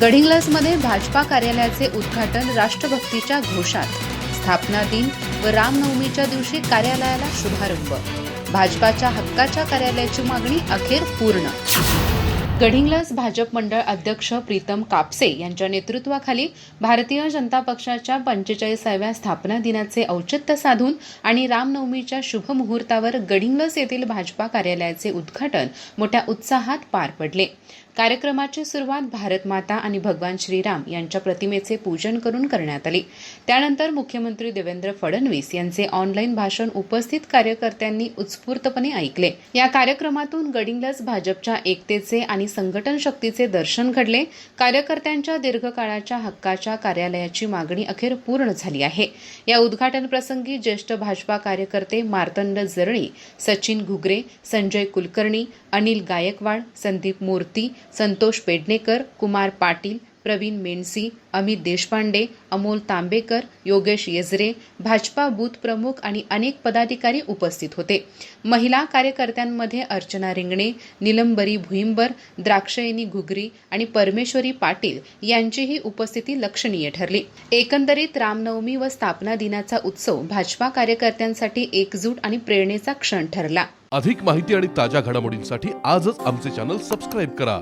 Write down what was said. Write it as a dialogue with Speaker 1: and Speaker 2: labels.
Speaker 1: गडिंग्लजमध्ये भाजपा कार्यालयाचे उद्घाटन राष्ट्रभक्तीच्या घोषात. स्थापना दिन व रामनवमीच्या दिवशी कार्यालयाला शुभारंभ. भाजपाच्या हक्काच्या कार्यालयाची मागणी अखेर पूर्ण. गडिंग्लज भाजप मंडळ अध्यक्ष प्रीतम कापसे यांच्या नेतृत्वाखाली भारतीय जनता पक्षाच्या पंचेचाळीसाव्या स्थापना दिनाचे औचित्य साधून आणि रामनवमीच्या शुभ मुहूर्तावर गडिंग्लज येथील भाजपा कार्यालयाचे उद्घाटन मोठ्या उत्साहात पार पडले. कार्यक्रमाची सुरुवात भारत माता आणि भगवान श्रीराम यांच्या प्रतिमेचे पूजन करून करण्यात आली. त्यानंतर मुख्यमंत्री देवेंद्र फडणवीस यांचे ऑनलाईन भाषण उपस्थित कार्यकर्त्यांनी उत्स्फूर्तपणे ऐकले. या कार्यक्रमातून गडिंग्लज भाजपच्या एकतेचे आणि आणि संघटन शक्तीचे दर्शन घडले. कार्यकर्त्यांच्या दीर्घकाळाच्या हक्काच्या कार्यालयाची मागणी अखेर पूर्ण झाली आहे. या उद्घाटन प्रसंगी ज्येष्ठ भाजपा कार्यकर्ते मार्तंड जरणी सचिन घुगरे संजय कुलकर्णी अनिल गायकवाड संदीप मूर्ती संतोष पेडणेकर कुमार पाटील प्रवीण मेणसी अमित देशपांडे अमोल तांबेकर योगेश येजरे भाजपा बूथ प्रमुख आणि अनेक पदाधिकारी उपस्थित होते. महिला कार्यकर्त्यांमध्ये अर्चना रिंगणे निलंबरी भुईंबर द्राक्षयनी घुगरी आणि परमेश्वरी पाटील यांचीही उपस्थिती लक्षणीय ठरली. एकंदरीत रामनवमी व स्थापना दिनाचा उत्सव भाजपा कार्यकर्त्यांसाठी एकजूट आणि प्रेरणेचा क्षण ठरला.
Speaker 2: अधिक माहिती आणि ताज्या घडामोडींसाठी आजच आमचे चॅनल सबस्क्राईब करा.